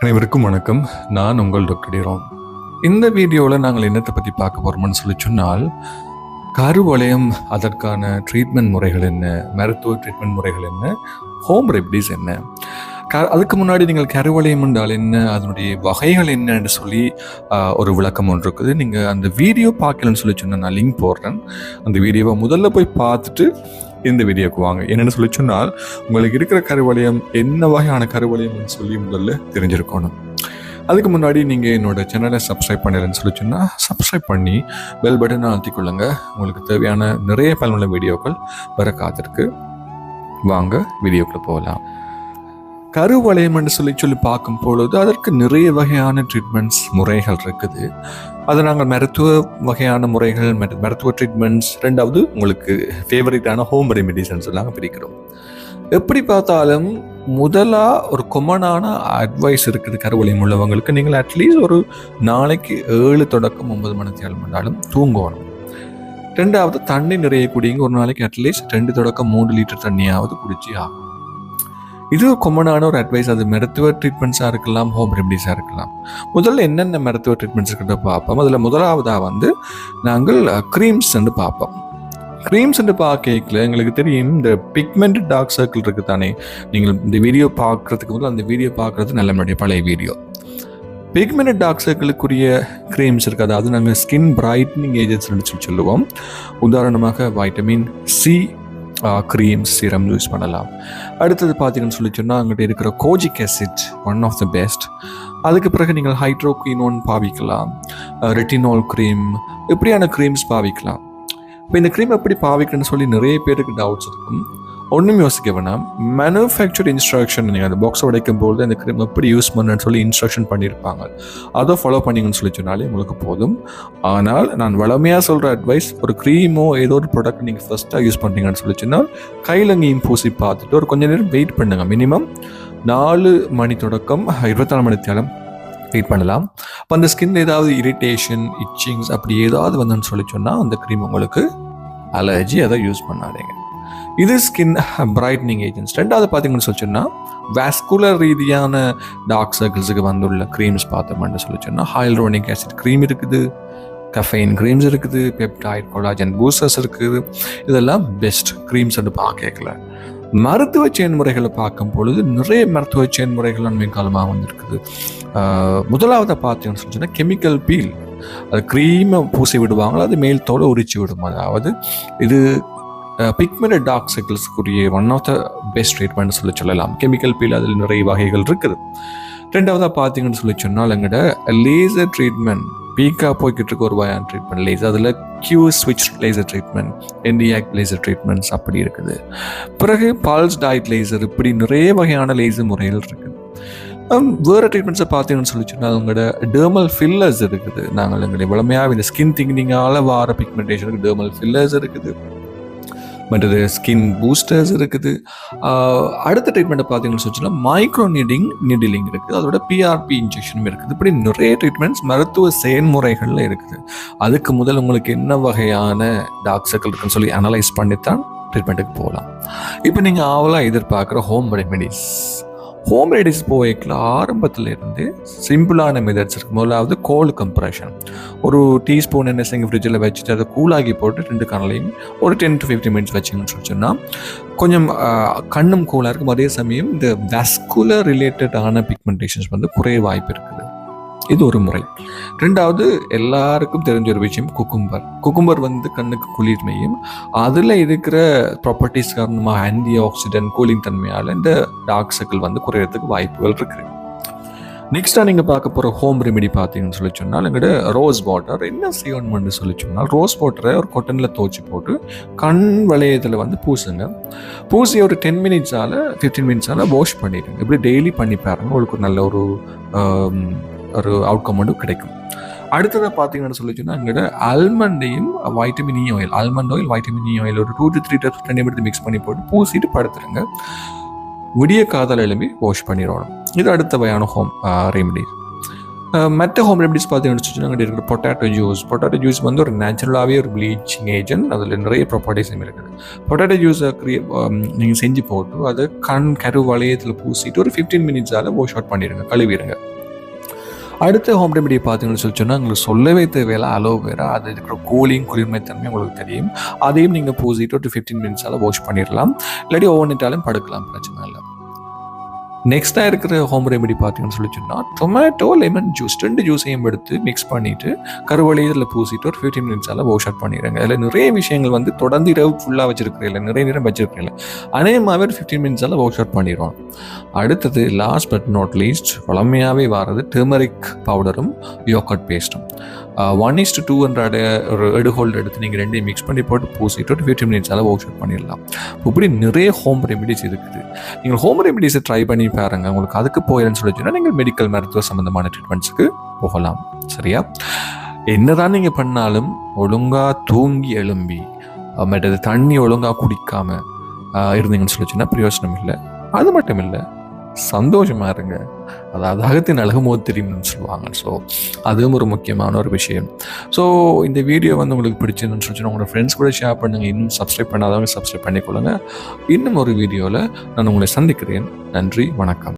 அனைவருக்கும் வணக்கம். நான் உங்கள் டாக்டர் இந்த வீடியோவில் நாங்கள் என்னத்தை பற்றி பார்க்க போகிறோம்னு சொல்லி சொன்னால் கருவளையம் அதற்கான ட்ரீட்மெண்ட் முறைகள் என்ன மருத்துவ ட்ரீட்மெண்ட் முறைகள் என்ன ஹோம் ரெப்டிஸ் என்ன? க அதுக்கு முன்னாடி நீங்கள் கருவளையம் என்றால் என்ன அதனுடைய வகைகள் என்னன்னு சொல்லி ஒரு விளக்கம் ஒன்று இருக்குது. நீங்கள் அந்த வீடியோ பார்க்கலன்னு சொல்லி சொன்னால் நான் லிங்க் போடுறேன். அந்த வீடியோவை முதல்ல போய் பார்த்துட்டு இந்த வீடியோக்கு வாங்க. என்னென்னு சொல்லி சொன்னால் உங்களுக்கு இருக்கிற கருவளையம் என்ன வகையான கருவளையம்னு சொல்லி முதல்ல தெரிஞ்சிருக்கணும். அதுக்கு முன்னாடி நீங்கள் என்னோட சேனலை சப்ஸ்கிரைப் பண்ணிடுறேன்னு சொல்லி சொன்னால் சப்ஸ்கிரைப் பண்ணி பெல் பட்டனை அழுத்திக்கொள்ளுங்க. உங்களுக்கு தேவையான நிறைய பயனுள்ள வீடியோக்கள் வர காத்திருக்கு. வாங்க வீடியோக்குள்ளே போகலாம். கருவளையம் என்று சொல்லி சொல்லி பார்க்கும் பொழுது அதற்கு நிறைய வகையான ட்ரீட்மெண்ட்ஸ் முறைகள் இருக்குது. அதை நாங்கள் மருத்துவ வகையான முறைகள் மருத்துவ ட்ரீட்மெண்ட்ஸ் ரெண்டாவது உங்களுக்கு ஃபேவரட்டான ஹோம் ரெமிடிஸ்ன்னு நாங்கள் பிரிக்கிறோம். எப்படி பார்த்தாலும் முதலாக ஒரு கொமனான அட்வைஸ் இருக்குது கருவளையம் உள்ளவங்களுக்கு. நீங்கள் அட்லீஸ்ட் ஒரு நாளைக்கு ஏழு தொடக்கம் ஒன்பது மணி நேரம் பண்ணாலும் தூங்கணும். ரெண்டாவது தண்ணி நிறைய குடிங்க ஒரு நாளைக்கு அட்லீஸ்ட் ரெண்டு தொடக்கம் மூணு லிட்டர் தண்ணியாவது குடிச்சு ஆகும் இது கொமனான ஒரு அட்வைஸ் அது மருத்துவ ட்ரீட்மெண்ட்ஸாக இருக்கலாம் ஹோம் ரெமடிஸாக இருக்கலாம். முதல்ல என்னென்ன மருத்துவ ட்ரீட்மெண்ட்ஸ் இருக்கிறத பார்ப்போம். அதில் முதலாவதாக வந்து நாங்கள் க்ரீம்ஸ் வந்து பார்ப்போம். க்ரீம்ஸ் என்று பார்க்கல எங்களுக்கு தெரியும் இந்த பிக்மெண்ட் டார்க் சர்க்கிள் இருக்குது தானே நீங்கள் இந்த வீடியோ பார்க்கறதுக்கு முதல்ல அந்த வீடியோ பார்க்கறது நல்ல நம்மளுடைய பழைய வீடியோ பிக்மெண்ட் டார்க் சர்க்கிளுக்குரிய க்ரீம்ஸ் இருக்குது. அதாவது நாங்கள் ஸ்கின் பிரைட்னிங் ஏஜென்ட்ஸ் சொல்லி சொல்லுவோம். உதாரணமாக vitamin C creams serum use பண்ணலாம். அடுத்தது பார்த்தீங்கன்னு சொல்லி சொன்னால் அங்கிட்ட இருக்கிற kojic acid one of the best அதுக்கு பிறகு நீங்கள் ஹைட்ரோக்வினோன் பாவிக்கலாம். ரெட்டினால் க்ரீம் இப்படியான க்ரீம்ஸ் பாவிக்கலாம். இப்போ இந்த க்ரீம் எப்படி பாவிக்கணும்னு சொல்லி நிறைய பேருக்கு டவுட்ஸ் இருக்கும். ஒன்றும் யோசிக்க வேணாம் மேனுஃபேக்சர் இன்ஸ்ட்ரக்ஷன் நீங்கள் அந்த பாக்ஸை உடைக்கும் போது அந்த க்ரீம் எப்படி யூஸ் பண்ணுன்னு சொல்லி இன்ஸ்ட்ரக்ஷன் பண்ணியிருப்பாங்க அதை ஃபாலோ பண்ணீங்கன்னு சொல்லி சொன்னாலே உங்களுக்கு போதும் ஆனால் நான் வளமையாக சொல்கிற அட்வைஸ் ஒரு க்ரீமோ ஏதோ ஒரு ப்ராடக்ட் நீங்கள் ஃபஸ்ட்டாக யூஸ் பண்ணுறீங்கன்னு சொல்லி சொன்னால் கையில் அங்கேயும் பூசி பார்த்துட்டு ஒரு கொஞ்ச நேரம் வெயிட் பண்ணுங்கள் மினிமம் நாலு மணி தொடக்கம் இருபத்தாலு மணி தேலம் வெயிட் பண்ணலாம் அப்போ அந்த ஸ்கின் ஏதாவது இரிட்டேஷன் இச்சிங்ஸ் அப்படி ஏதாவது வந்துன்னு சொல்லி சொன்னால் அந்த க்ரீம் உங்களுக்கு அலர்ஜி அதை யூஸ் பண்ணாதீங்க இது ஸ்கின் பிரைட்னிங் ஏஜென்ட்ஸ் ரெண்டாவது பார்த்தீங்கன்னு சொல்லி சொன்னால் வாஸ்குலர் ரீதியான டார்க் சர்க்கிள்ஸுக்கு வந்துள்ள க்ரீம்ஸ் பார்த்தோம்னு சொல்லி சொன்னால் ஹைல்ரோனிக் ஆசிட் க்ரீம் இருக்குது கஃபைன் க்ரீம்ஸ் இருக்குது பெப்டைட் கொலாஜன் பூஸ்டர்ஸ் இருக்குது. இதெல்லாம் பெஸ்ட் க்ரீம்ஸ் பார்க்கல மருத்துவ செயல்முறைகளை பார்க்கும் பொழுது நிறைய மருத்துவ செயல்முறைகள் அண்மை காலமாக வந்திருக்குது. ஆஹ் பார்த்தீங்கன்னு சொல்லி கெமிக்கல் பீல் அது க்ரீமை பூசி விடுவாங்களோ அது மேல் தோலை உரிச்சு விடும். அதாவது இது pigment dark சைக்கிள்ஸ்க்குரிய one of the best treatment சொல்லி சொல்லலாம். கெமிக்கல் பீல் அதில் நிறைய வகைகள் இருக்குது. ரெண்டாவதாக பார்த்தீங்கன்னு சொல்லி சொன்னால் எங்கட லேசர் ட்ரீட்மெண்ட் பீக்காக போய்கிட்டு இருக்க ஒரு வகையான ட்ரீட்மெண்ட் லேசர் அதில் கியூ ஸ்விட்ச் laser treatment NdYAG laser treatments அப்படி இருக்குது. பிறகு பால்ஸ் டயட் லேசர் இப்படி நிறைய வகையான லேசர் முறைகள் இருக்குது. வேறு ட்ரீட்மெண்ட்ஸை பார்த்தீங்கன்னு சொல்லி சொன்னால் உங்களோட டேர்மல் ஃபில்லர்ஸ் இருக்குது. நாங்கள் எங்களுடைய வளமையாக இந்த ஸ்கின் திங்கிங்கால் வார பிக்மெண்டேஷனுக்கு டேர்மல் ஃபில்லர்ஸ் இருக்குது. மற்றது ஸ்கின் பூஸ்டர்ஸ் இருக்குது. அடுத்த ட்ரீட்மெண்ட்டை பார்த்தீங்கன்னு சொல்லி மைக்ரோ நீடிங் நீடிலிங் இருக்குது. அதோட பிஆர்பி இன்ஜெக்ஷனும் இருக்குது. இப்படி நிறைய ட்ரீட்மெண்ட்ஸ் மருத்துவ செயல்முறைகளில் இருக்குது. அதுக்கு முதல் உங்களுக்கு என்ன வகையான டார்க் சர்க்கிள் இருக்குன்னு சொல்லி அனலைஸ் பண்ணித்தான் ட்ரீட்மெண்ட்டுக்கு போகலாம். இப்போ நீங்கள் ஆவலாக எதிர்பார்க்குற ஹோம் ரெமெடிஸ் ஹோம் ரெடிஸ் போய்க்கில் ஆரம்பத்தில் இருந்து சிம்பிளான மெதட்ஸ் இருக்கு. முதலாவது கோல்டு கம்ப்ரெஷன் ஒரு டீஸ்பூன் என்ன செய்யுங்க ஃப்ரிட்ஜில் வச்சுட்டு அதை கூலாகி போட்டு ரெண்டு கணலையும் ஒரு டென் டு ஃபிஃப்டி மினிட்ஸ் வச்சிங்கன்னு சொல்லி சொன்னால் கொஞ்சம் கண்ணும் கூலாக இருக்கும். அதே சமயம் இந்த வெஸ்குலர் ரிலேட்டடான பிக்மெண்டேஷன்ஸ் வந்து குறைய வாய்ப்பு இருக்குது. இது ஒரு முறை. ரெண்டாவது எல்லாருக்கும் தெரிஞ்ச ஒரு விஷயம் குக்கும்பர். குக்கும்பர் வந்து கண்ணுக்கு குளிர்மையும் அதில் இருக்கிற ப்ராப்பர்ட்டிஸ் காரணமாக ஆன்டி ஆக்சிடென்ட் கூலிங் தன்மையால் இந்த டார்க் சர்க்கிள் வந்து குறையிறதுக்கு வாய்ப்புகள் இருக்குது நெக்ஸ்ட்டாக நீங்கள் பார்க்க போகிற ஹோம் ரெமெடி பார்த்தீங்கன்னு சொல்லி சொன்னால் எங்கிட்ட ரோஸ் வாட்டர் என்ன செய்யணும்னு சொல்லி சொன்னால் ரோஸ் வாட்டரை ஒரு கொட்டனில் துவச்சி போட்டு கண் வளையத்தில் வந்து பூசுங்க. பூசி ஒரு டென் மினிட்ஸால் ஃபிஃப்டீன் மினிட்ஸால் வாஷ் பண்ணிடுங்க. இப்படி டெய்லி பண்ணி பாருங்க. உங்களுக்கு நல்ல ஒரு ஒரு அவுட்கம் மட்டும் கிடைக்கும். அடுத்ததை பார்த்தீங்கன்னு சொல்லி சொன்னால் எங்கிட்ட ஆல்மண்டையும் vitamin E oil almond oil vitamin E oil ஒரு டூ டு த்ரீ டேப்ஸ் ரெண்டு எடுத்து மிக்ஸ் பண்ணி போட்டு பூசிட்டு படுத்துருங்க. விடிய காதல் எழுப்பி வாஷ் பண்ணிடணும். இது அடுத்த வகையான ஹோம் ரெமெடி மற்ற ஹோம் ரெமடிஸ் பார்த்தீங்கன்னு சொல்லி அங்கே இருக்கிற பொட்டாட்டோ ஜூஸ் பொட்டாட்டோ ஜூஸ் வந்து ஒரு நேச்சுரலாகவே ஒரு ப்ளீச்சிங் ஏஜென்ட் அதில் நிறைய ப்ராப்பர்ட்டிஸும் இருக்குது. பொட்டாட்டோ ஜூஸை க்ரியே நீங்கள் செஞ்சு போட்டு அதை கண் கரு வளையத்தில் பூசிட்டு ஒரு ஃபிஃப்டீன் மினிட்ஸால் வாஷ் அவுட் பண்ணிடுங்க கழுவிடுங்க. அடுத்த ஹோம் ரெமெடி பார்த்தீங்கன்னு சொல்லி சொன்னால் உங்களுக்கு சொல்லவே தேவையில்ல. அலோவேரா அது இருக்கிற கூலிங் குளிர்மைத்தன்மை உங்களுக்கு தெரியும். அதையும் நீங்கள் பூசிட்டு ஒரு ஃபிஃப்டீன் மினிட்ஸால் வாஷ் பண்ணிடலாம். இல்லாட்டி ஒவ்வொன்றிட்டாலும் படுக்கலாம் பிரச்சனை இல்லை. நெக்ஸ்ட்டாக இருக்கிற ஹோம் ரெமெடி பார்த்தீங்கன்னு சொல்லி சொன்னால் டொமேட்டோ லெமன் ஜூஸ் ரெண்டு ஜூஸையும் எடுத்து மிக்ஸ் பண்ணிவிட்டு கருவளையில் பூசிட்டு ஒரு ஃபிஃப்டீன் மினிட்ஸால் வாஷ் அவுட் பண்ணிடுங்க. அதில் நிறைய விஷயங்கள் வந்து தொடர்ந்து இரவு ஃபுல்லாக வச்சிருக்கிறீங்கள நிறைய நேரம் வச்சிருக்கிறீங்களா அநேகமாகவே ஒரு ஃபிஃப்டீன் மினிட்ஸால் வாஷ் அவுட் பண்ணிடுவோம். அடுத்தது லாஸ்ட் பட் நாட் லீஸ்ட் வளமையாகவே வாரது டெர்மரிக் பவுடரும் யோகட் பேஸ்ட்டும் ஒன் இஸ்ட் டூ ஹண்ட்ரட் ஒரு எடு ஹோல்டு எடுத்து நீங்கள் ரெண்டையும் மிக்ஸ் பண்ணி போட்டு பூசிட்டு ஒரு ஃபிஃப்டி மினிட்ஸால் வாஷ் அவுட் பண்ணிடலாம். இப்படி நிறைய ஹோம் ரெமெடிஸ் இருக்குது. நீங்கள் ஹோம் ரெமெடிஸை ட்ரை பண்ணி பாருங்கள் உங்களுக்கு அதுக்கு போயிடன்னு சொல்லி சொன்னால் நீங்கள் மெடிக்கல் மருத்துவ சம்மந்தமான ட்ரீட்மெண்ட்ஸுக்கு போகலாம். சரியா? என்னதான் நீங்கள் பண்ணாலும் ஒழுங்காக தூங்கி எழும்பி மற்றது தண்ணி ஒழுங்காக குடிக்காமல் இருந்தீங்கன்னு சொல்லி சொன்னால் பிரயோஜனம் இல்லை. அது மட்டும் இல்லை சந்தோஷமாக இருங்க. அதாவது அகத்தின் அழகுமோ தெரியும்னு சொல்லுவாங்க. ஸோ அதுவும் ஒரு முக்கியமான ஒரு விஷயம். ஸோ இந்த வீடியோ வந்து உங்களுக்கு பிடிச்சிருந்துன்னு சொல்லி உங்களோட ஃப்ரெண்ட்ஸ் கூட ஷேர் பண்ணுங்கள் இன்னும் சப்ஸ்கிரைப் பண்ணாதவங்க சப்ஸ்கிரைப் பண்ணிக்கொள்ளுங்க. இன்னும் ஒரு வீடியோவில் நான் உங்களை சந்திக்கிறேன். நன்றி வணக்கம்.